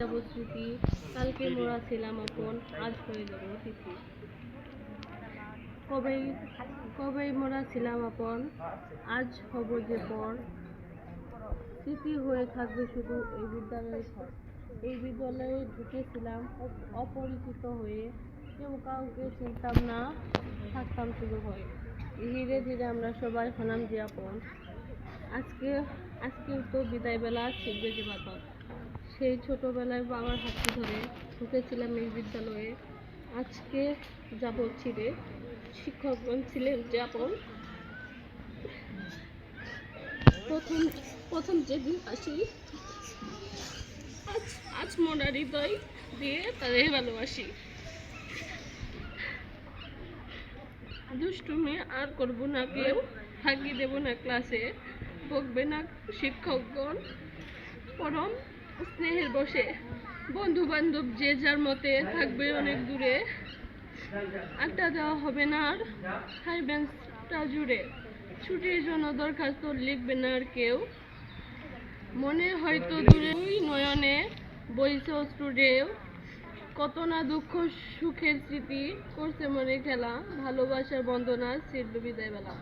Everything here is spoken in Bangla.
যাব স্মৃতি, কালকে ছিলাম আপন, আজ হয়ে যাব ছিলাম আপন, আজ হব যে পর। স্মৃতি হয়ে থাকবে শুধু এই বিদ্যালয়ের এই বিদ্যালয়ে ঢুকেছিলাম অপরিচিত হয়ে। কেউ কাউকে চিনতাম না, থাকতাম শুধু ভয়ে। ধীরে ধীরে আমরা সবাই হলাম যে আপন। আজকে আজকেও তো বিদায় বেলা ছিটবে যে বাতাস সেই ছোটবেলায় বাবার হাতটি ধরে ঢুকেছিলাম এই বিদ্যালয়ে। আজকে যাব ছিঁড়ে শিক্ষকগণ ছিলেন যে আপন প্রথম প্রথম যেদিন আসি, আজ আজ মনে হৃদয় দিয়ে তাদের ভালোবাসি। দুষ্টুমি আর করব না, কেউ ফাঁকি দেব না ক্লাসে। বকবে না শিক্ষকগণ, পরম স্নেহের বসে। বন্ধু বান্ধব যে যার মতে থাকবে অনেক দূরে, আড্ডা দেওয়া হবে না আর হাই বেঞ্চটা জুড়ে। ছুটির জন্য দরখাস্ত লিখবে না আর কেউ। মনে হয়তো দূরে নয়নে বইছে অশ্রুরেও কত না দুঃখ, সুখের স্মৃতি করছে মনে খেলা। ভালোবাসার বন্দনা ছিড়বে বিদায় বেলা